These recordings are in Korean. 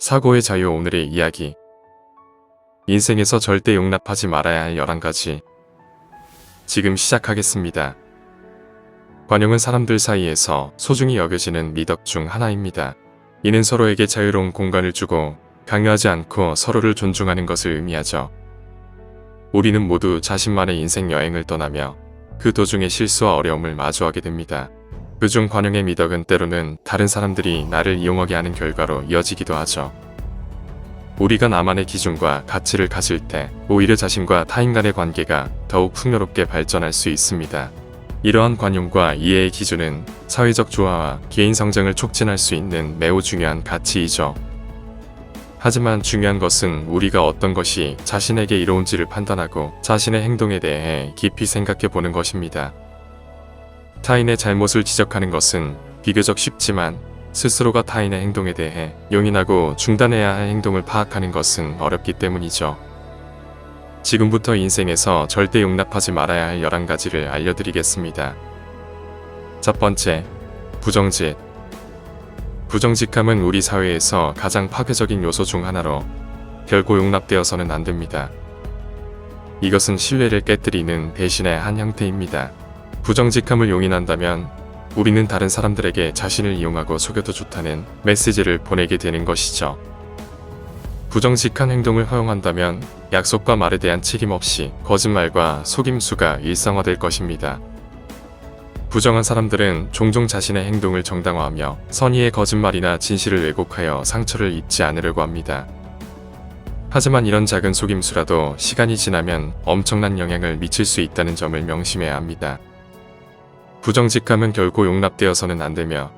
사고의 자유 오늘의 이야기. 인생에서 절대 용납하지 말아야 할 11가지. 지금 시작하겠습니다. 관용은 사람들 사이에서 소중히 여겨지는 미덕 중 하나입니다. 이는 서로에게 자유로운 공간을 주고 강요하지 않고 서로를 존중하는 것을 의미하죠. 우리는 모두 자신만의 인생 여행을 떠나며 그 도중에 실수와 어려움을 마주하게 됩니다. 그중 관용의 미덕은 때로는 다른 사람들이 나를 이용하게 하는 결과로 이어지기도 하죠. 우리가 나만의 기준과 가치를 가질 때 오히려 자신과 타인 간의 관계가 더욱 풍요롭게 발전할 수 있습니다. 이러한 관용과 이해의 기준은 사회적 조화와 개인 성장을 촉진할 수 있는 매우 중요한 가치이죠. 하지만 중요한 것은 우리가 어떤 것이 자신에게 이로운지를 판단하고 자신의 행동에 대해 깊이 생각해 보는 것입니다. 타인의 잘못을 지적하는 것은 비교적 쉽지만 스스로가 타인의 행동에 대해 용인하고 중단해야 할 행동을 파악하는 것은 어렵기 때문이죠. 지금부터 인생에서 절대 용납하지 말아야 할 11가지를 알려드리겠습니다. 첫 번째, 부정직. 부정직함은 우리 사회에서 가장 파괴적인 요소 중 하나로 결코 용납되어서는 안 됩니다. 이것은 신뢰를 깨뜨리는 배신의 한 형태입니다. 부정직함을 용인한다면 우리는 다른 사람들에게 자신을 이용하고 속여도 좋다는 메시지를 보내게 되는 것이죠. 부정직한 행동을 허용한다면 약속과 말에 대한 책임 없이 거짓말과 속임수가 일상화될 것입니다. 부정한 사람들은 종종 자신의 행동을 정당화하며 선의의 거짓말이나 진실을 왜곡하여 상처를 입지 않으려고 합니다. 하지만 이런 작은 속임수라도 시간이 지나면 엄청난 영향을 미칠 수 있다는 점을 명심해야 합니다. 부정직함은 결코 용납되어서는 안 되며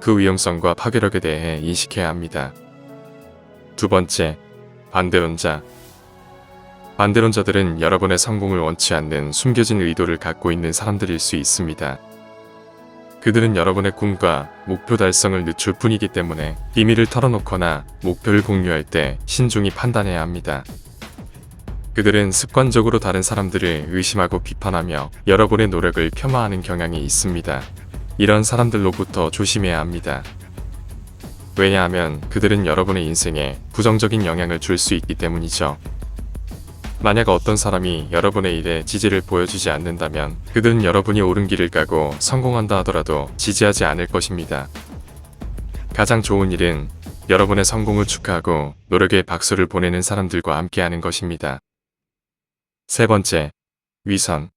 그 위험성과 파괴력에 대해 인식해야 합니다. 두 번째, 반대론자. 반대론자들은 여러분의 성공을 원치 않는 숨겨진 의도를 갖고 있는 사람들일 수 있습니다. 그들은 여러분의 꿈과 목표 달성을 늦출 뿐이기 때문에 비밀을 털어놓거나 목표를 공유할 때 신중히 판단해야 합니다. 그들은 습관적으로 다른 사람들을 의심하고 비판하며 여러분의 노력을 폄하하는 경향이 있습니다. 이런 사람들로부터 조심해야 합니다. 왜냐하면 그들은 여러분의 인생에 부정적인 영향을 줄 수 있기 때문이죠. 만약 어떤 사람이 여러분의 일에 지지를 보여주지 않는다면 그들은 여러분이 옳은 길을 가고 성공한다 하더라도 지지하지 않을 것입니다. 가장 좋은 일은 여러분의 성공을 축하하고 노력에 박수를 보내는 사람들과 함께하는 것입니다. 세 번째, 위선.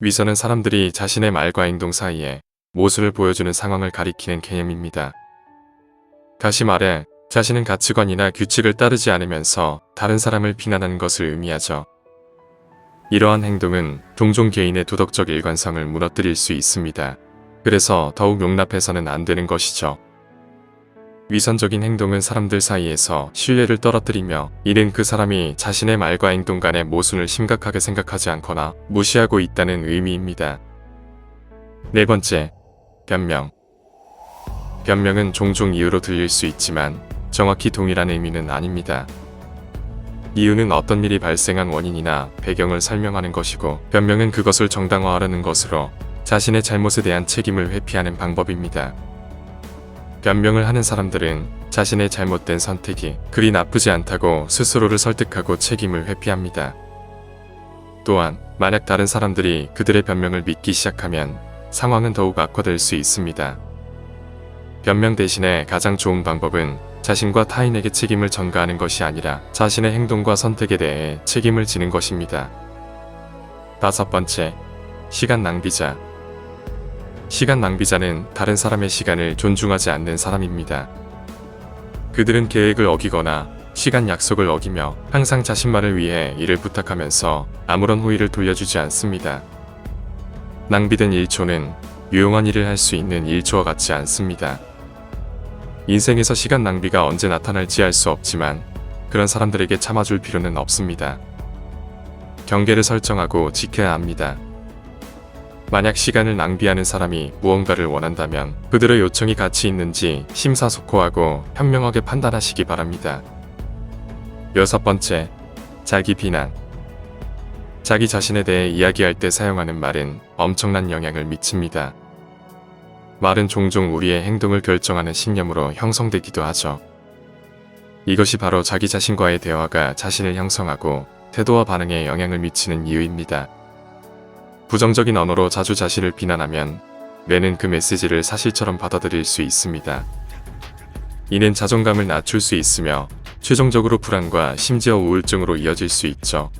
위선은 사람들이 자신의 말과 행동 사이에 모습을 보여주는 상황을 가리키는 개념입니다. 다시 말해, 자신은 가치관이나 규칙을 따르지 않으면서 다른 사람을 비난하는 것을 의미하죠. 이러한 행동은 종종 개인의 도덕적 일관성을 무너뜨릴 수 있습니다. 그래서 더욱 용납해서는 안 되는 것이죠. 위선적인 행동은 사람들 사이에서 신뢰를 떨어뜨리며 이는 그 사람이 자신의 말과 행동 간의 모순을 심각하게 생각하지 않거나 무시하고 있다는 의미입니다. 네 번째, 변명. 변명은 종종 이유로 들릴 수 있지만 정확히 동일한 의미는 아닙니다. 이유는 어떤 일이 발생한 원인이나 배경을 설명하는 것이고 변명은 그것을 정당화하려는 것으로 자신의 잘못에 대한 책임을 회피하는 방법입니다. 변명을 하는 사람들은 자신의 잘못된 선택이 그리 나쁘지 않다고 스스로를 설득하고 책임을 회피합니다. 또한 만약 다른 사람들이 그들의 변명을 믿기 시작하면 상황은 더욱 악화될 수 있습니다. 변명 대신에 가장 좋은 방법은 자신과 타인에게 책임을 전가하는 것이 아니라 자신의 행동과 선택에 대해 책임을 지는 것입니다. 다섯 번째, 시간 낭비자. 시간 낭비자는 다른 사람의 시간을 존중하지 않는 사람입니다. 그들은 계획을 어기거나 시간 약속을 어기며 항상 자신만을 위해 일을 부탁하면서 아무런 호의를 돌려주지 않습니다. 낭비된 1초는 유용한 일을 할 수 있는 1초와 같지 않습니다. 인생에서 시간 낭비가 언제 나타날지 알 수 없지만 그런 사람들에게 참아줄 필요는 없습니다. 경계를 설정하고 지켜야 합니다. 만약 시간을 낭비하는 사람이 무언가를 원한다면 그들의 요청이 가치 있는지 심사숙고하고 현명하게 판단하시기 바랍니다. 여섯 번째, 자기 비난. 자기 자신에 대해 이야기할 때 사용하는 말은 엄청난 영향을 미칩니다. 말은 종종 우리의 행동을 결정하는 신념으로 형성되기도 하죠. 이것이 바로 자기 자신과의 대화가 자신을 형성하고 태도와 반응에 영향을 미치는 이유입니다. 부정적인 언어로 자주 자신을 비난하면 뇌는 그 메시지를 사실처럼 받아들일 수 있습니다. 이는 자존감을 낮출 수 있으며 최종적으로 불안과 심지어 우울증으로 이어질 수 있죠.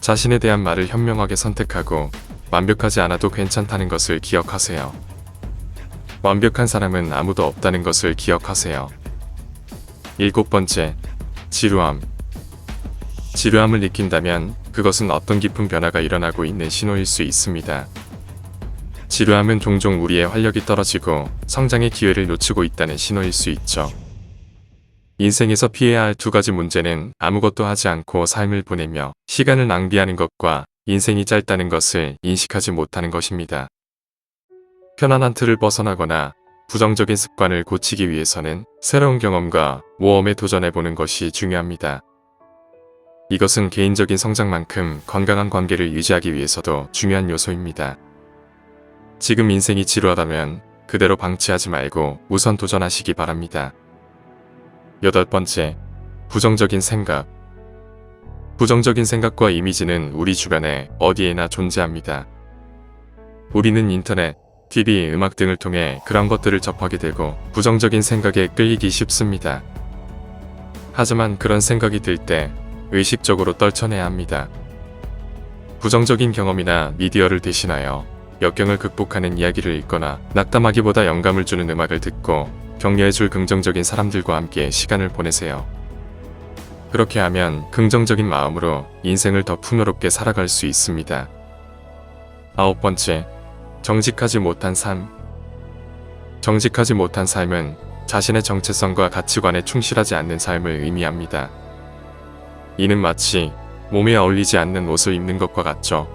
자신에 대한 말을 현명하게 선택하고 완벽하지 않아도 괜찮다는 것을 기억하세요. 완벽한 사람은 아무도 없다는 것을 기억하세요. 일곱 번째, 지루함. 지루함을 느낀다면 그것은 어떤 깊은 변화가 일어나고 있는 신호일 수 있습니다. 지루함은 종종 우리의 활력이 떨어지고 성장의 기회를 놓치고 있다는 신호일 수 있죠. 인생에서 피해야 할 두 가지 문제는 아무것도 하지 않고 삶을 보내며 시간을 낭비하는 것과 인생이 짧다는 것을 인식하지 못하는 것입니다. 편안한 틀을 벗어나거나 부정적인 습관을 고치기 위해서는 새로운 경험과 모험에 도전해보는 것이 중요합니다. 이것은 개인적인 성장만큼 건강한 관계를 유지하기 위해서도 중요한 요소입니다. 지금 인생이 지루하다면 그대로 방치하지 말고 우선 도전하시기 바랍니다. 여덟 번째, 부정적인 생각. 부정적인 생각과 이미지는 우리 주변에 어디에나 존재합니다. 우리는 인터넷, TV, 음악 등을 통해 그런 것들을 접하게 되고 부정적인 생각에 끌리기 쉽습니다. 하지만 그런 생각이 들 때 의식적으로 떨쳐내야 합니다. 부정적인 경험이나 미디어를 대신하여 역경을 극복하는 이야기를 읽거나 낙담하기보다 영감을 주는 음악을 듣고 격려해줄 긍정적인 사람들과 함께 시간을 보내세요. 그렇게 하면 긍정적인 마음으로 인생을 더 풍요롭게 살아갈 수 있습니다. 아홉 번째, 정직하지 못한 삶. 정직하지 못한 삶은 자신의 정체성과 가치관에 충실하지 않는 삶을 의미합니다. 이는 마치 몸에 어울리지 않는 옷을 입는 것과 같죠.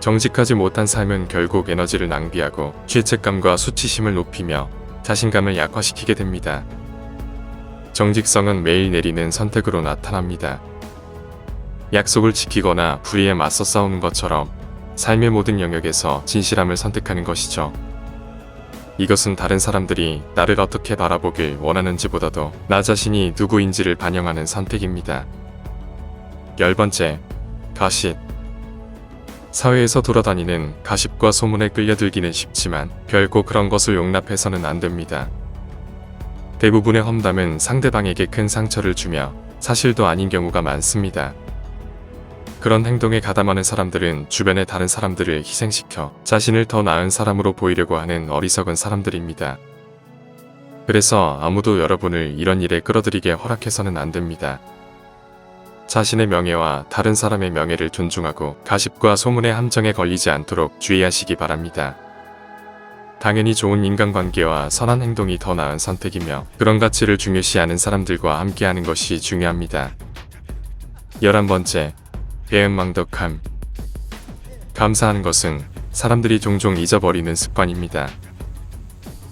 정직하지 못한 삶은 결국 에너지를 낭비하고 죄책감과 수치심을 높이며 자신감을 약화시키게 됩니다. 정직성은 매일 내리는 선택으로 나타납니다. 약속을 지키거나 불의에 맞서 싸우는 것처럼 삶의 모든 영역에서 진실함을 선택하는 것이죠. 이것은 다른 사람들이 나를 어떻게 바라보길 원하는지보다도 나 자신이 누구인지를 반영하는 선택입니다. 열 번째, 가십. 사회에서 돌아다니는 가십과 소문에 끌려들기는 쉽지만 결코 그런 것을 용납해서는 안 됩니다. 대부분의 험담은 상대방에게 큰 상처를 주며 사실도 아닌 경우가 많습니다. 그런 행동에 가담하는 사람들은 주변의 다른 사람들을 희생시켜 자신을 더 나은 사람으로 보이려고 하는 어리석은 사람들입니다. 그래서 아무도 여러분을 이런 일에 끌어들이게 허락해서는 안 됩니다. 자신의 명예와 다른 사람의 명예를 존중하고 가십과 소문의 함정에 걸리지 않도록 주의하시기 바랍니다. 당연히 좋은 인간관계와 선한 행동이 더 나은 선택이며 그런 가치를 중요시하는 사람들과 함께하는 것이 중요합니다. 11번째, 배은망덕함. 감사하는 것은 사람들이 종종 잊어버리는 습관입니다.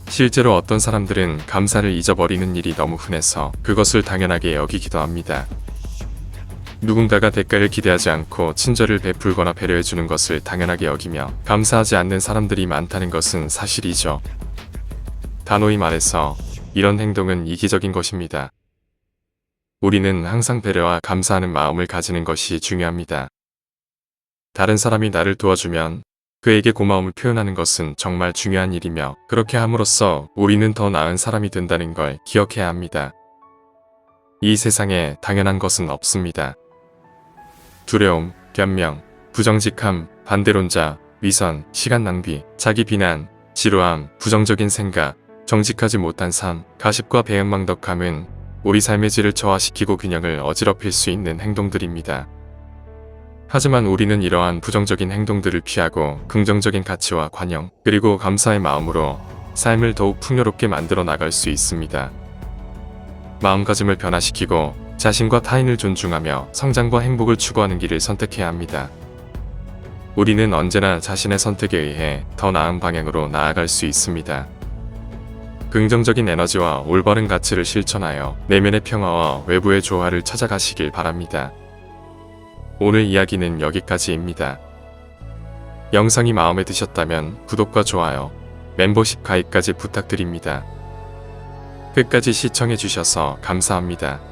실제로 어떤 사람들은 감사를 잊어버리는 일이 너무 흔해서 그것을 당연하게 여기기도 합니다. 누군가가 대가를 기대하지 않고 친절을 베풀거나 배려해주는 것을 당연하게 여기며 감사하지 않는 사람들이 많다는 것은 사실이죠. 단호히 말해서 이런 행동은 이기적인 것입니다. 우리는 항상 배려와 감사하는 마음을 가지는 것이 중요합니다. 다른 사람이 나를 도와주면 그에게 고마움을 표현하는 것은 정말 중요한 일이며 그렇게 함으로써 우리는 더 나은 사람이 된다는 걸 기억해야 합니다. 이 세상에 당연한 것은 없습니다. 두려움, 변명, 부정직함, 반대론자, 위선, 시간 낭비, 자기 비난, 지루함, 부정적인 생각, 정직하지 못한 삶, 가십과 배은망덕함은 우리 삶의 질을 저하시키고 균형을 어지럽힐 수 있는 행동들입니다. 하지만 우리는 이러한 부정적인 행동들을 피하고 긍정적인 가치와 관용, 그리고 감사의 마음으로 삶을 더욱 풍요롭게 만들어 나갈 수 있습니다. 마음가짐을 변화시키고 자신과 타인을 존중하며 성장과 행복을 추구하는 길을 선택해야 합니다. 우리는 언제나 자신의 선택에 의해 더 나은 방향으로 나아갈 수 있습니다. 긍정적인 에너지와 올바른 가치를 실천하여 내면의 평화와 외부의 조화를 찾아가시길 바랍니다. 오늘 이야기는 여기까지입니다. 영상이 마음에 드셨다면 구독과 좋아요, 멤버십 가입까지 부탁드립니다. 끝까지 시청해주셔서 감사합니다.